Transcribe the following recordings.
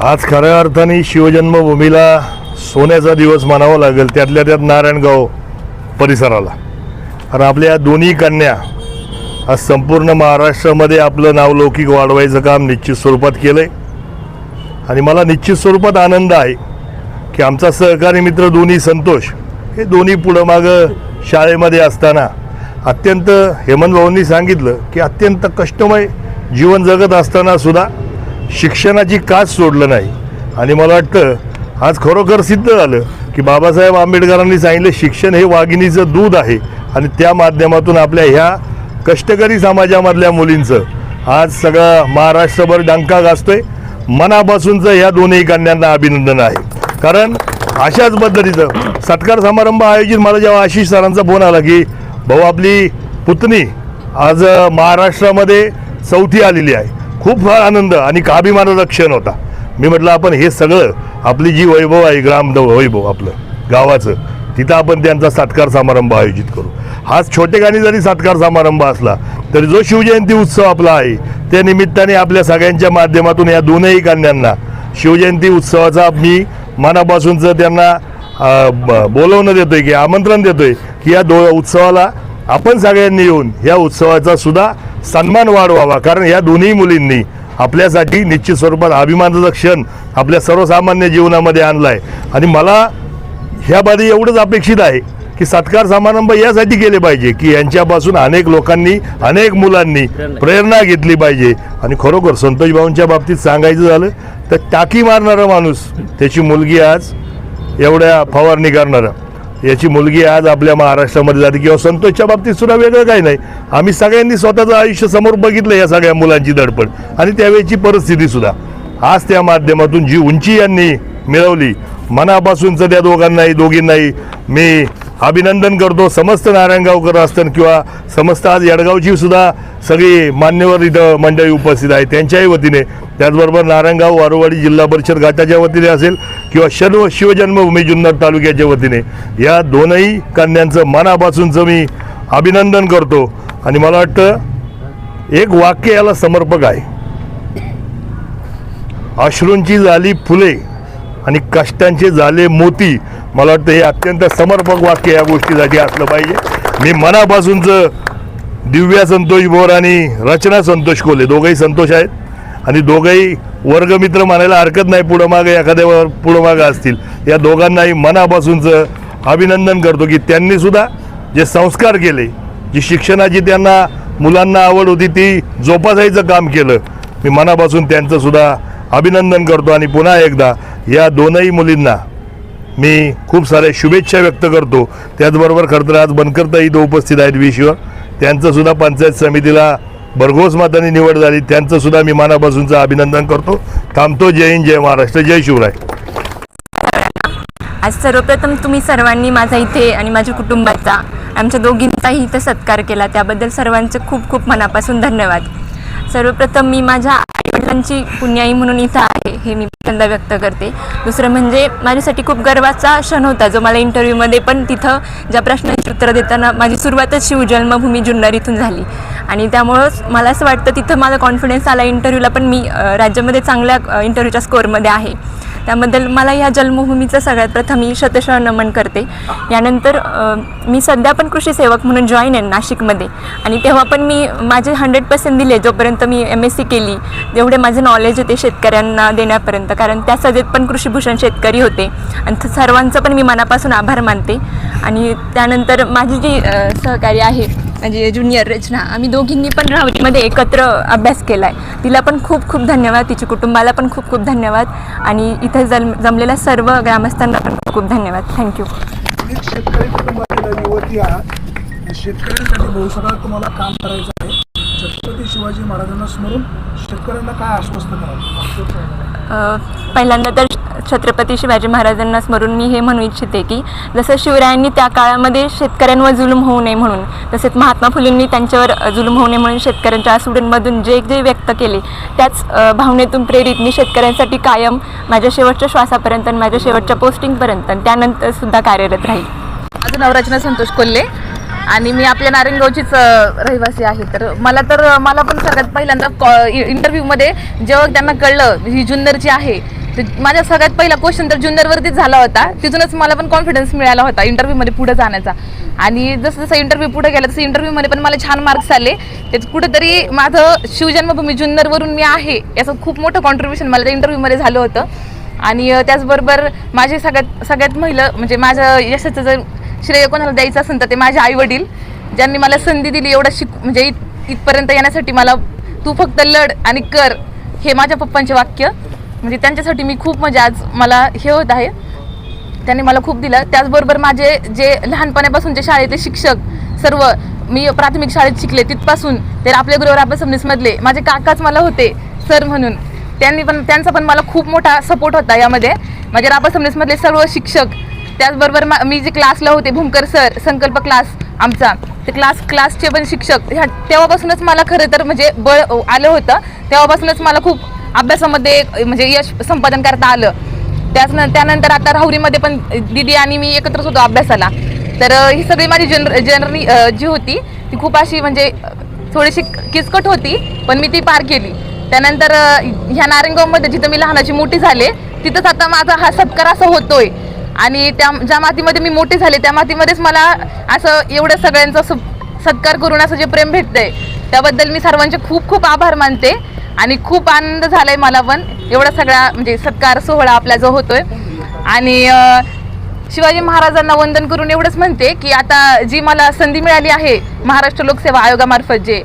आज खऱ्या अर्थाने शिवजन्मभूमीला सोन्याचा दिवस मानावा लागेल त्यातल्या त्यात नारायणगाव परिसराला. कारण आपल्या या दोन्ही कन्या आज संपूर्ण महाराष्ट्रामध्ये आपलं नाव लौकिक वाढवायचं काम निश्चित स्वरूपात केलं आहे आणि मला निश्चित स्वरूपात आनंद आहे की आमचा सहकारी मित्र दोन्ही संतोष हे दोन्ही पुढं मागं शाळेमध्ये असताना अत्यंत हेमंत भाऊंनी सांगितलं की अत्यंत कष्टमय जीवन जगत असताना सुद्धा शिक्षणाची काच सोडलं नाही. आणि मला वाटतं आज खरोखर सिद्ध झालं की बाबासाहेब आंबेडकरांनी सांगितलं शिक्षण हे वाघिणीचं दूध आहे. आणि त्या माध्यमातून आपल्या ह्या कष्टकरी समाजामधल्या मुलींचं आज सगळं महाराष्ट्रभर डंका गाजतोय मनापासूनचं ह्या दोन्ही कन्यांना अभिनंदन आहे. कारण अशाच पद्धतीचं सत्कार समारंभ आयोजित मला जेव्हा आशिष सरांचा फोन आला की भाऊ आपली पुतणी आज महाराष्ट्रामध्ये चौथी आलेली आहे. खूप फार आनंद आणि अभिमानाचा क्षण होता. मी म्हटलं आपण हे सगळं आपली जी वैभव आहे ग्राम द- वैभव आपलं गावाचं तिथं आपण त्यांचा सत्कार समारंभ आयोजित करू. हाच छोटेखानी जरी सत्कार समारंभ असला तरी जो शिवजयंती उत्सव आपला आहे त्या निमित्ताने आपल्या सगळ्यांच्या माध्यमातून या दोनही कन्यांना शिवजयंती उत्सवाचा मी मनापासूनचं त्यांना ब- बोलवणं देतोय की आमंत्रण देतोय की या दो उत्सवाला आपण सगळ्यांनी येऊन या उत्सवाचा सुद्धा सन्मान वाढवावा. कारण या दोन्ही मुलींनी आपल्यासाठी निश्चित स्वरूपात अभिमानाचा क्षण आपल्या सर्वसामान्य जीवनामध्ये आणला आहे आणि मला ह्या बाधी एवढंच अपेक्षित आहे की सत्कार समारंभ यासाठी केले पाहिजे की यांच्यापासून अनेक लोकांनी अनेक मुलांनी प्रेरणा घेतली पाहिजे. आणि खरोखर संतोष भाऊंच्या बाबतीत सांगायचं झालं तर टाकी मारणारा माणूस त्याची मुलगी आज एवढ्या फवारणी करणारं. याची मुलगी आज आपल्या महाराष्ट्रामध्ये जाते किंवा संतोषच्या बाबतीत सुद्धा वेगळं काही नाही. आम्ही सगळ्यांनी स्वतःचं आयुष्य समोर बघितलं या सगळ्या मुलांची धडपड. आणि त्यावेळची परिस्थिती सुद्धा. आज त्या माध्यमातून जी उंची यांनी मिळवली मनापासूनचं त्या दोघांनाही दोघींनाही मी अभिनंदन करतो. समस्त नारायणगावकर असतं किंवा समस्त आज यडगावची सुद्धा सगळी मान्यवर इथं मंडळी उपस्थित आहे त्यांच्याही वतीने त्याचबरोबर नारायणगाव वारोवाडी जिल्हा परिषद गटाच्या वतीने असेल किंवा सर्व शिवजन्मभूमी जुन्नर तालुक्याच्या वतीने. या दोनही कन्यांचं मनापासूनचं मी अभिनंदन करतो. आणि मला वाटतं एक वाक्य याला समर्पक आहे. अश्रूंची झाली फुले. आणि कष्टांचे झाले मोती. मला वाटतं हे अत्यंत समर्पक वाक्य या गोष्टीसाठी असलं पाहिजे. मी मनापासूनचं दिव्या संतोष बोर आणि रचना संतोष कोले दोघंही संतोष आहेत. आणि दोघंही वर्गमित्र म्हणायला हरकत नाही पुढं मागं एखाद्या पुढं मागं असतील. या दोघांनाही मनापासूनचं अभिनंदन करतो की त्यांनी सुद्धा जे संस्कार केले जी शिक्षणाची त्यांना मुलांना आवड होती ती जोपासायचं काम केलं. मी मनापासून त्यांचंसुद्धा अभिनंदन करतो आणि पुन्हा एकदा या दोनही मुलींना मी खूप साऱ्या शुभेच्छा व्यक्त करतो. त्याचबरोबर खरं तर आज बनकरता इथं उपस्थित आहेत विश्व. त्यांचं सुद्धा पंचायत समितीला भरघोस मताने निवड झाली. त्यांचं सुद्धा मी मनापासूनचं अभिनंदन करतो. थांबतो. जय हिंद जय महाराष्ट्र जय शिवराय. आज सर्वप्रथम तुम्ही सर्वांनी माझा इथे आणि माझ्या कुटुंबाचा आमच्या दोघींचाही इथं सत्कार केला. त्याबद्दल सर्वांचे खूप खूप मनापासून धन्यवाद. सर्वप्रथम मी माझ्या आईवडिलांची पुण्याई म्हणून इथं हे मी पहिल्यांदा व्यक्त करते. दुसरं म्हणजे माझ्यासाठी खूप गर्वाचा क्षण होता जो मला इंटरव्ह्यूमध्ये पण तिथं ज्या प्रश्नांची उत्तरं देताना माझी सुरुवातच शिवजन्मभूमी जुन्नर इथून झाली. आणि त्यामुळंच मला असं वाटतं तिथं माझा कॉन्फिडन्स आला. इंटरव्ह्यूला पण मी राज्यामध्ये चांगल्या इंटरव्ह्यूच्या स्कोअरमध्ये आहे. त्याबद्दल मला या जन्मभूमीचं सगळ्यात प्रथम मी शतशः नमन करते. यानंतर मी सध्या पण कृषी सेवक म्हणून जॉईन आहे नाशिकमध्ये. आणि तेव्हा पण मी माझे हंड्रेड पर्सेंट दिले जोपर्यंत मी एम एस सी केली. जेवढे माझे नॉलेज होते शेतकऱ्यांना देण्यापर्यंत कारण त्या सजेत पण कृषीभूषण शेतकरी होते. आणि सर्वांचं पण मी मनापासून आभार मानते. आणि त्यानंतर माझी जी सहकारी आहे म्हणजे ज्युनियर रचना आम्ही दोघींनी पण राहुरीमध्ये एकत्र अभ्यास केला आहे तिला पण खूप खूप धन्यवाद तिच्या कुटुंबाला पण खूप खूप धन्यवाद आणि इथे जल जमलेल्या सर्व ग्रामस्थांना पण खूप खूप धन्यवाद थँक्यू शेतकरी कुटुंबातील युवती आहात. शेतकऱ्यांसाठी भविष्यकाळात तुम्हाला काम करायचं आहे. छत्रपती शिवाजी महाराजांना स्मरून शेतकऱ्यांना काय आश्वस्त कराल? अ, पहिल्यांदा तर छत्रपती शिवाजी महाराजांना स्मरून मी हे म्हणू इच्छिते की जसं शिवरायांनी त्या काळामध्ये शेतकऱ्यांवर जुलूम होऊ नये म्हणून तसेच महात्मा फुलेंनी त्यांच्यावर जुलूम होऊ नये म्हणून शेतकऱ्यांच्या आसुडींमधून जे जे व्यक्त केले त्याच भावनेतून प्रेरित मी शेतकऱ्यांसाठी कायम माझ्या शेवटच्या श्वासापर्यंत आणि माझ्या शेवटच्या पोस्टिंगपर्यंत आणि त्यानंतर सुद्धा कार्यरत राहील. माझं नाव रचना संतोष कोल्हे आणि मी आपल्या नारायणगावचीच रहिवासी आहे. तर मला तर मला पण सगळ्यात पहिल्यांदा कॉ इंटरव्ह्यूमध्ये जेव्हा त्यांना कळलं ही जुन्नरची आहे तर माझा सगळ्यात पहिला क्वेश्चन तर जुन्नरवरतीच झाला होता. तिथूनच मला पण कॉन्फिडन्स मिळाला होता इंटरव्ह्यूमध्ये पुढे जाण्याचा. आणि जसं जसं इंटरव्ह्यू पुढे गेला तसं इंटरव्ह्यूमध्ये पण मला छान मार्क्स आले. त्यात कुठेतरी माझं शिवजन्मभूमी जुन्नरवरून मी आहे याचं खूप मोठं कॉन्ट्रीब्युशन मला त्या इंटरव्ह्यूमध्ये झालं होतं. आणि त्याचबरोबर माझे सगळ्यात सगळ्यात महिलं म्हणजे माझं यशाचं जर श्रेय कोणाला द्यायचं असेल तर ते माझे आई वडील ज्यांनी मला संधी दिली एवढं शिक म्हणजे इथपर्यंत येण्यासाठी मला तू फक्त लढ आणि कर हे माझ्या पप्पांचे वाक्य. म्हणजे त्यांच्यासाठी मी खूप म्हणजे आज मला हे होत आहे. त्यांनी मला खूप दिलं. त्याचबरोबर माझे जे लहानपणापासूनचे शाळेतले शिक्षक सर्व मी प्राथमिक शाळेत शिकले तिथपासून ते आपल्या गुरुवर आपण मधले माझे काकाच मला होते सर म्हणून. त्यांनी पण त्यांचा पण मला खूप मोठा सपोर्ट होता यामध्ये. माझ्या रापा मधले सर्व शिक्षक त्याचबरोबर मा- मी जे क्लासला होते भूमकर सर संकल्प क्लास आमचा ते क्लास क्लासचे पण शिक्षक ह्या तेव्हापासूनच मला खरं तर म्हणजे बळ आलं होतं. तेव्हापासूनच मला खूप अभ्यासामध्ये म्हणजे यश संपादन करता आलं. त्याच त्यानंतर आता राहुरीमध्ये पण दिदी आणि मी एकत्रच होतो अभ्यासाला. तर ही सगळी माझी जनर जनरली जी होती ती खूप अशी म्हणजे थोडीशी किचकट होती पण मी ती पार केली. त्यानंतर ह्या नारायणगावमध्ये जिथं मी लहानाची मोठी झाले तिथंच आता माझा हा सत्कार असा होतोय. आणि त्या ज्या मातीमध्ये मी मोठी झाले त्या मातीमध्येच मला असं एवढं सगळ्यांचं सत्कार करून असं जे प्रेम भेटतंय त्याबद्दल मी सर्वांचे खूप खूप आभार मानते. आणि खूप आनंद झालाय मला पण. एवढा सगळा म्हणजे सत्कार सोहळा आपला जो होतोय. आणि शिवाजी महाराजांना वंदन करून एवढंच म्हणते की आता जी मला संधी मिळाली आहे महाराष्ट्र लोकसेवा आयोगामार्फत जे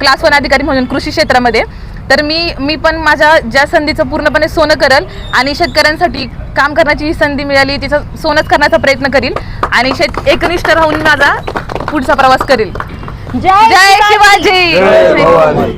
क्लास वन अधिकारी म्हणून कृषी क्षेत्रामध्ये तर मी मी पण माझ्या ज्या संधीचं पूर्णपणे सोनं करल आणि शेतकऱ्यांसाठी काम करण्याची ही संधी मिळाली तिचं सोनंच करण्याचा प्रयत्न करील आणि शेत एकनिष्ठ राहून माझा पुढचा प्रवास करील. जय शिवाजी! जय भवानी!